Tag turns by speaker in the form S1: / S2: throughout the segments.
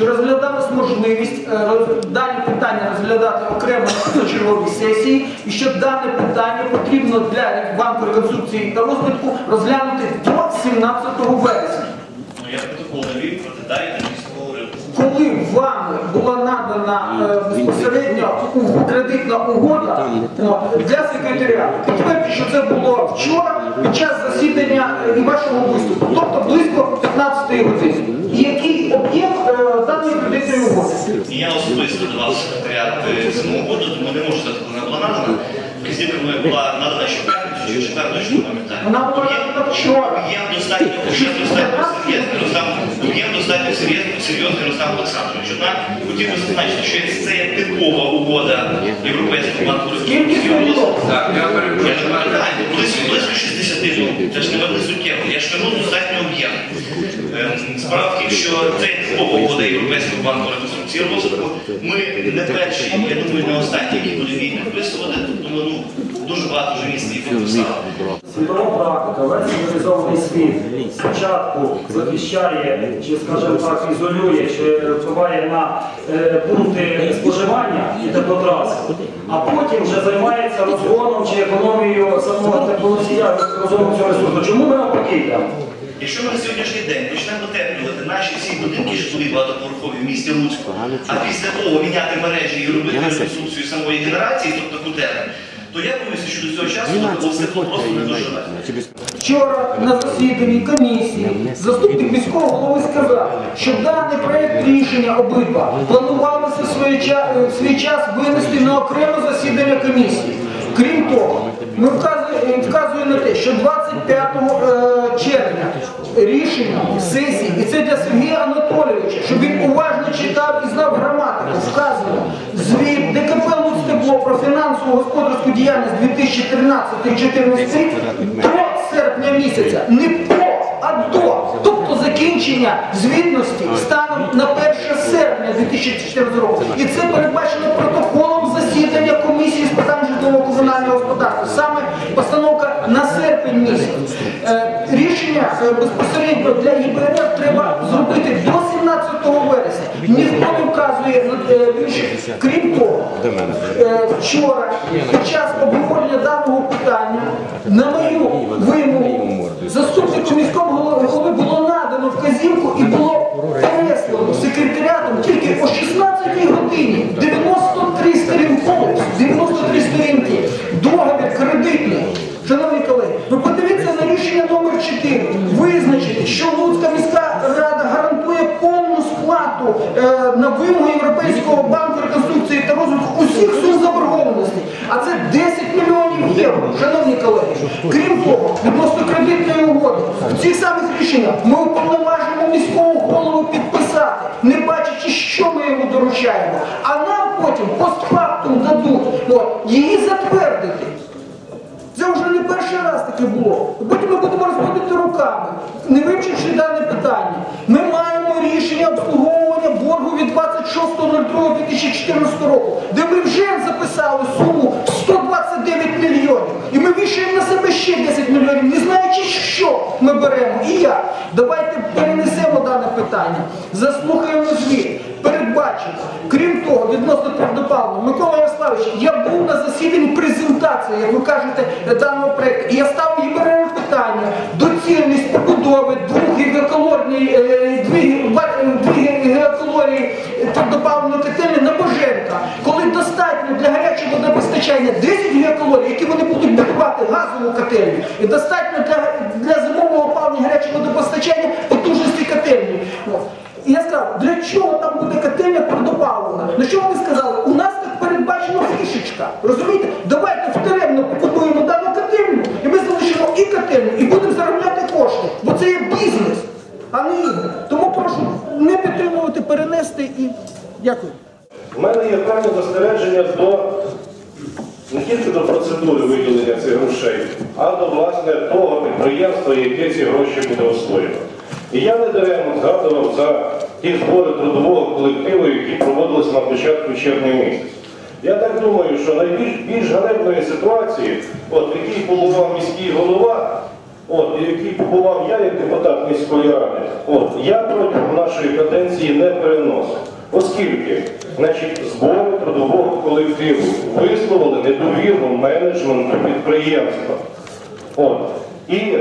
S1: що розглядалась можливість е, роз- дані питання розглядати окремо на черговій сесії, і що дане питання потрібно для банку реконструкції та розвитку розглянути до 17 вересня.
S2: Ну, я протокол про деталі.
S1: Коли вам була надана е, безпосередньо кредитна угода для секретаріату, підтвердьте, що це було вчора під час засідання е, і вашого виступу, тобто близько 15 години. І який об'єм
S2: І я особисто давав секретаріат самого угоду, тому не можу коли вона була надана. Вказівка була надана ще не пам'ятаю. Об'єм-. Об'єм достатньо, серйозний, Рустам, серйозний, Олександрович. Однак хотів би зазначити, що це є типова угода Європейського банку пам'ятаю, близько, близько 60 ну, це ж не великий суттєво. Я ж кажу, достатньо об'єм. Справа в тім, що це типова угода Європейського банку реконструкції розвитку. Ми не перші, я думаю, не останні, які будемо її підписувати. Тому ну, дуже багато вже місць її підписали.
S3: Світова практика, весь цивілізований світ спочатку захищає, чи, скажімо так, ізолює, чи впливає на е, пункти споживання і теплотраси, а потім вже займається розгоном чи економією самого теплоносія, розгоном цього ресурсу. Чому ми навпаки йдемо?
S2: Якщо ми на сьогоднішній день почнемо утеплювати наші всі будинки житлові багатоповерхові в місті Луцьку, а після того міняти мережі і робити реконструкцію самої генерації, тобто котельні, то я боюся, що до цього часу тепло просто не доживе.
S1: Вчора на засіданні комісії заступник міського голови сказав, що даний проект рішення обидва планувалося в свій час, час винести на окреме засідання комісії. Крім того, ми вказуємо вказує на те, що 25 е, червня рішення сесії, і це для Сергія Анатолійовича, щоб він уважно читав і знав граматику, вказано звіт ДКП «Луцтепло» про фінансову господарську діяльність 2013-2014 до серпня місяця, не по, а до, тобто закінчення звітності станом на 1 серпня 2014 року. І це передбачено протоколом засідання комісії з питань житлово-комунального господарства. Саме постановка на серпень місяць. Е, рішення е, безпосередньо для ЄБРФ треба зробити до 17 вересня. Ніхто не вказує е, більше. Крім того, е, вчора під час обговорення даного питання на мою вимогу заступнику міського голови голови було надано вказівку і було переслано секретаріатом тільки о 16 годині на вимогу Європейського банку реконструкції та розвитку усіх сум заборгованостей. А це 10 мільйонів євро, шановні колеги. Крім того, відносно кредитної угоди, в цих самих рішеннях ми уповноважуємо міського голову підписати, не бачачи, що ми йому доручаємо. А нам потім постфактум дадуть її затвердити. Це вже не перший раз таке було. Потім ми будемо розводити руками, не вивчивши дане питання. Ми маємо рішення обслуговування боргу від 26.02.2014 року, де ми вже записали суму 129 мільйонів. І ми вішаємо на себе ще 10 мільйонів, не знаючи, що ми беремо і як. Давайте перенесемо дане питання, заслухаємо звіт. Передбачено. Крім того, відносно твердопаливного, Микола Ярославович, я був на засіданні презентації, як ви кажете, даного проєкту. І я ставив ЄБРР питання доцільність побудови двох гігакалорій, гігакалорії твердопаливної котельні на Боженка, коли достатньо для гарячого водопостачання 10 гігакалорій, які вони будуть будувати газову котельню, і достатньо для, для зимового опалення гарячого водопостачання потужності котельні. І я сказав, для чого там буде котельня твердопаливна? На що вони сказали? У нас так передбачена фішечка. Розумієте? Давайте втеремно побудуємо дану котельню, і ми залишимо і котельню, і будемо заробляти кошти. Бо це є бізнес, а не ігри. Тому прошу не підтримувати, перенести і дякую.
S4: У мене є певне застереження до не тільки до процедури виділення цих грошей, а до власне того підприємства, яке ці гроші буде освоювати. І я не даремно згадував за ті збори трудового колективу, які проводилися на початку червня місяця. Я так думаю, що найбільш більш ганебної ситуації, от в якій побував міський голова, от, і який побував я як депутат міської ради, от, я протягом нашої каденції не переносив. Оскільки значить, збори трудового колективу висловили недовіру менеджменту підприємства. От. І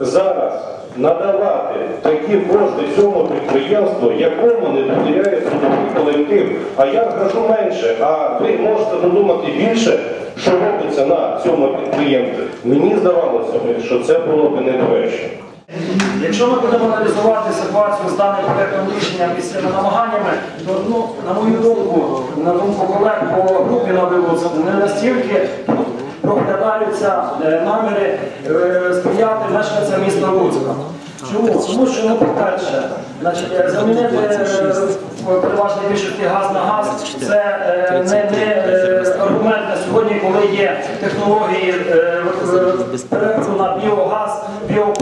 S4: зараз надавати такі кошти цьому підприємству, якому не довіряє трудовий колектив. А я кажу менше, а ви можете додумати більше, що робиться на цьому підприємстві. Мені здавалося б, що це було б недоречно.
S3: Якщо ми будемо аналізувати ситуацію з даним проектом рішення і цими намаганнями, то ну, на мою думку, на думку колег по групі на вивоз, не настільки проглядаються е, наміри е, сприяти мешканцям міста Луцька. Чому? Тому що, ну, по-перше, замінити е, в більшості газ на газ це не, не аргумент на сьогодні, коли є технології переходу на біогаз, біопаливо,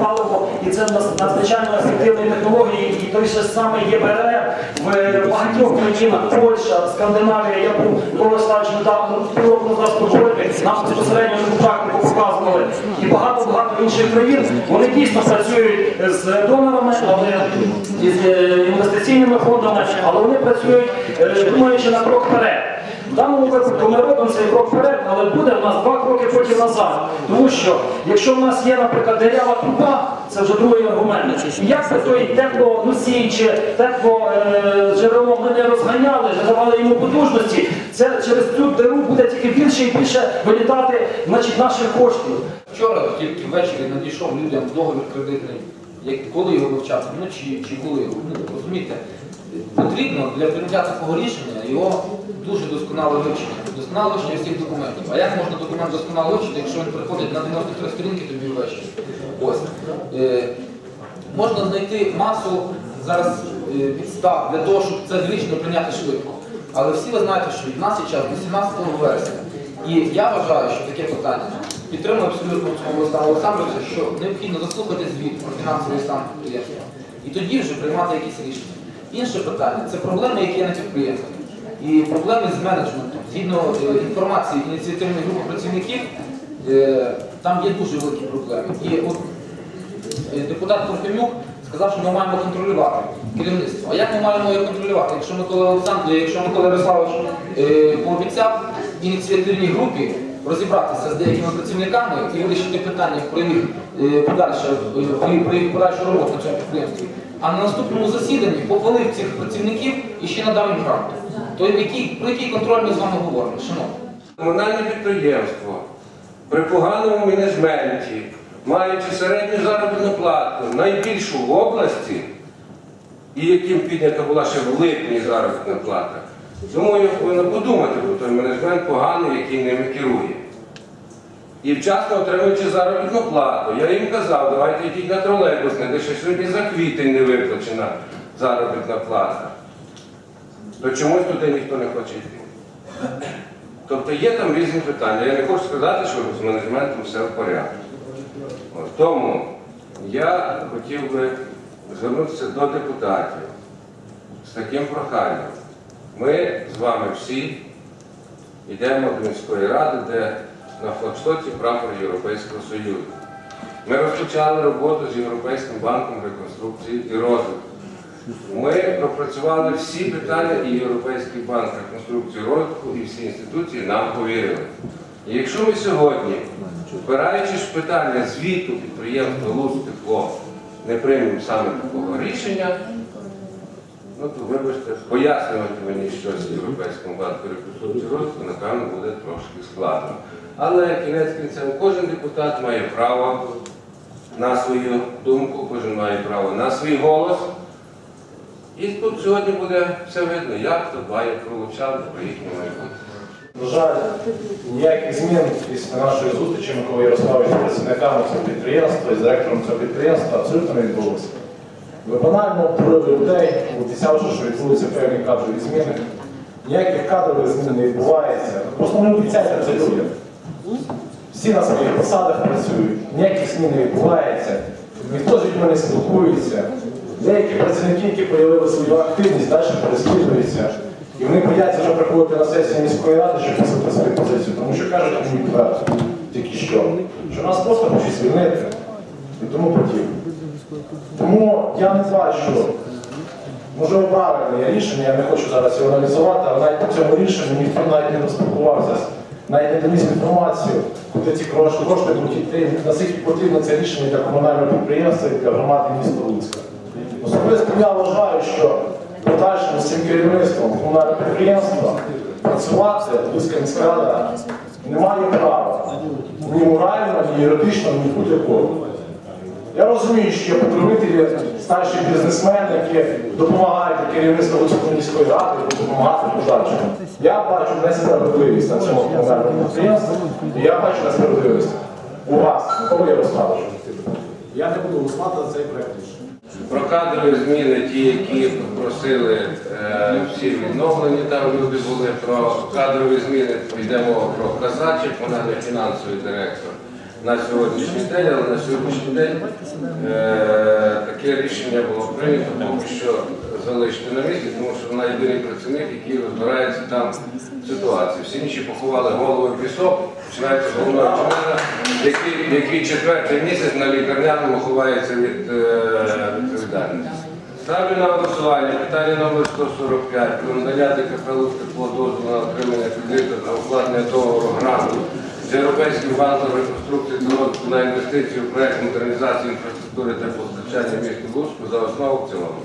S3: і це надзвичайно ефективні технології, і той же самий ЄБР в багатьох країнах, Польща, Скандинавія, я був Славович недавно півроку назад Стокгольмі, нам безпосередньо цю практику показували. І багато-багато інших країн, вони дійсно працюють з донорами, але з е, інвестиційними фондами, але вони працюють, е, думаючи на крок вперед. В даному випадку ми робимо цей крок вперед, але буде в нас два кроки потім назад. Тому що якщо в нас є, наприклад, дерева труба, це вже другий аргумент. І Як би той теплоносій чи тепло е, джерело ми не розганяли, не давали йому потужності, це через цю диру буде тільки більше і більше вилітати значить, наших коштів.
S5: Вчора тільки ввечері надійшов людям договір кредитний, як коли його вивчати, вночі чи коли його. Ну, розумієте, потрібно для прийняття такого рішення його дуже досконале вивчення, досконале вивчення всіх документів. А як можна документ досконало вивчити, якщо він приходить на 93 сторінки тобі ввечері? Ось. Е, можна знайти масу зараз е, підстав для того, щоб це рішення прийняти швидко. Але всі ви знаєте, що в нас є час до 17 вересня. І я вважаю, що таке питання підтримую абсолютно Олександра Олександровича, що необхідно заслухати звіт про фінансовий стан підприємства і тоді вже приймати якісь рішення. Інше питання це проблеми, які є на підприємстві. І проблеми з менеджментом. Згідно е, інформації ініціативної групи працівників, е, там є дуже великі проблеми. І от Е, депутат Парфенюк сказав, що ми маємо контролювати керівництво. А як ми маємо його контролювати? Якщо Микола Олександр, якщо Микола Ярославович пообіцяв ініціативній групі розібратися з деякими працівниками і вирішити питання про їх подальшу роботу на цьому підприємстві, а на наступному засіданні похвалив цих працівників і ще надав їм гранту. То який, про який контроль ми з вами говоримо, шановні?
S6: Комунальне підприємство при поганому менеджменті, маючи середню заробітну плату найбільшу в області, і яким піднята була ще в липні заробітна плата, думаю, повинно подумати про той менеджмент поганий, який ними керує. І вчасно отримуючи заробітну плату. Я їм казав, давайте йдіть на тролейбусне, де ще сьогодні за квітень не виплачена заробітна плата. То чомусь туди ніхто не хоче йти. Тобто є там різні питання. Я не хочу сказати, що з менеджментом все в порядку. Тому я хотів би звернутися до депутатів з таким проханням. Ми з вами всі йдемо до міської ради, де на флагштоці прапор Європейського Союзу. Ми розпочали роботу з Європейським банком реконструкції і розвитку. Ми пропрацювали всі питання і Європейський банк реконструкції розвитку, і всі інституції нам повірили. І якщо ми сьогодні, впираючись в питання звіту підприємства «Луцтепло», не приймемо саме такого рішення, ну то вибачте, пояснювати мені щось Європейському банку реконструкції розвитку, напевно, буде трошки складно. Але кінець кінцем кожен депутат має право на свою думку, кожен має право на свій голос. І тут сьогодні буде все видно, як хто дбає про лучан, про їхнє майбутнє.
S7: На жаль, ніяких змін після нашої зустрічі Микола Ярославович з працівниками цього підприємства і з директором цього підприємства абсолютно не відбулося. Ви банально обдурили людей, обіцявши, що відбудуться певні кадрові зміни. Ніяких кадрових змін не відбувається. Просто не обіцяйте це людям. Всі на своїх посадах працюють, ніяких змін не відбувається, ніхто з людьми не спілкується. Деякі працівники, які проявили свою активність, далі переслідуються. І вони бояться вже приходити на сесію міської ради, щоб писати свою позицію. Тому що кажуть мені відверто, тільки що, що нас просто хочуть звільнити. і тому подібне. Тому я не бачу, можливо, правильне рішення, я не хочу зараз його аналізувати, але навіть по цьому рішенню ніхто навіть не поспілкувався, навіть не доніс інформацію, куди ці кошти будуть йти, наскільки потрібно це рішення для комунального підприємства і для громади міста Луцька. Особисто я вважаю, що з цим керівництвом комунального підприємства працювати Луцька міська рада не має права ні морально, ні юридично, ні будь-якого. Я розумію, що є покровителі, старші бізнесмени, які допомагають керівництву Луцької міської ради, допомагати подальшому. Я бачу несправедливість на цьому комунальному підприємстві, і я бачу несправедливість у вас, Микола Ярославович. Я не буду голосувати за цей проект рішення.
S6: Про кадрові зміни, ті, які просили е, всі відновлені, там люди були про кадрові зміни, йде мова про Казачик, вона не фінансовий директор на сьогоднішній день, але на сьогоднішній день е, таке рішення було прийнято поки що залишити на місці, тому що вона єдиний працівник, який розбирається там в ситуації. Всі інші поховали голову в пісок, починається з головного інженера, який, який четвертий місяць на лікарняному ховається від е, відповідальності. Ставлю на голосування питання номер 145 про надання ДКП «Луцьктепло» дозволу на отримання кредиту на укладення договору гранту з Європейським банком реконструкції та на інвестиції у проєкт модернізації інфраструктури та постачання міста Луцьку за основу в цілому.